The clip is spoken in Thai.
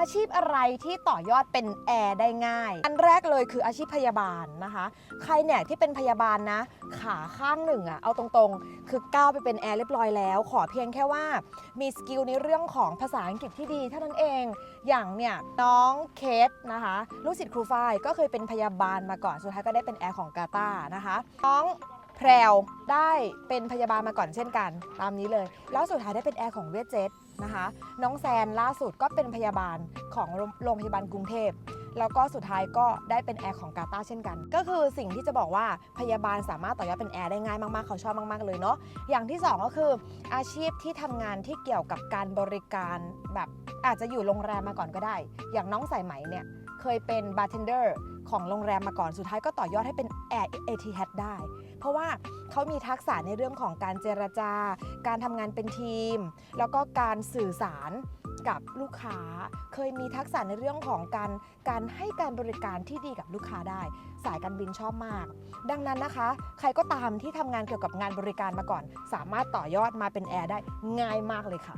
อาชีพอะไรที่ต่อยอดเป็นแอร์ได้ง่าย อันแรกเลยคืออาชีพพยาบาลนะคะ ใครเนี่ยที่เป็นพยาบาลนะ ขาข้างหนึ่งอะเอาตรงๆ คือก้าวไปเป็นแอร์เรียบร้อยแล้ว ขอเพียงแค่ว่ามีสกิลในเรื่องของภาษาอังกฤษที่ดีเท่านั้นเอง อย่างเนี่ยน้องเคสนะคะลูกศิษย์ครูฝ้ายก็เคยเป็นพยาบาลมาก่อน สุดท้ายก็ได้เป็นแอร์ของกาตานะคะ น้อง แพรวได้เป็นพยาบาลมาก่อนเช่นกัน ตามนี้เลย แล้วสุดท้ายได้เป็นแอร์ของเวทเจ็ตนะคะ น้องแซนล่าสุดก็เป็นพยาบาลของโรงโรงพยาบาลกรุงเทพ แล้วก็สุดท้ายก็ได้เป็นแอร์ของกาตาเช่นกัน ก็คือสิ่งที่จะบอกว่าพยาบาลสามารถต่อยอดเป็นแอร์ได้ง่ายมากๆ เขาชอบมากๆเลยเนาะอย่างที่สองก็คืออาชีพที่ทำงานที่เกี่ยวกับการบริการแบบอาจจะอยู่โรงแรมมาก่อนก็ได้ อย่างน้องสายไหมเนี่ยเคยเป็นบาร์เทนเดอร์ของโรงแรมมาก่อนสุดท้ายก็ต่อยอดให้เป็นแอร์เอทีแฮได้ เพราะว่าเขามีทักษะในเรื่องของการเจรจา การทำงานเป็นทีม แล้วก็การสื่อสาร กับลูกค้า เคยมีทักษะในเรื่องของการการให้การบริการที่ดีกับลูกค้าได้ สายการบินชอบมาก ดังนั้นนะคะ ใครก็ตามที่ทำงานเกี่ยวกับงานบริการมาก่อน สามารถต่อยอดมาเป็นแอร์ได้ง่ายมากเลยค่ะ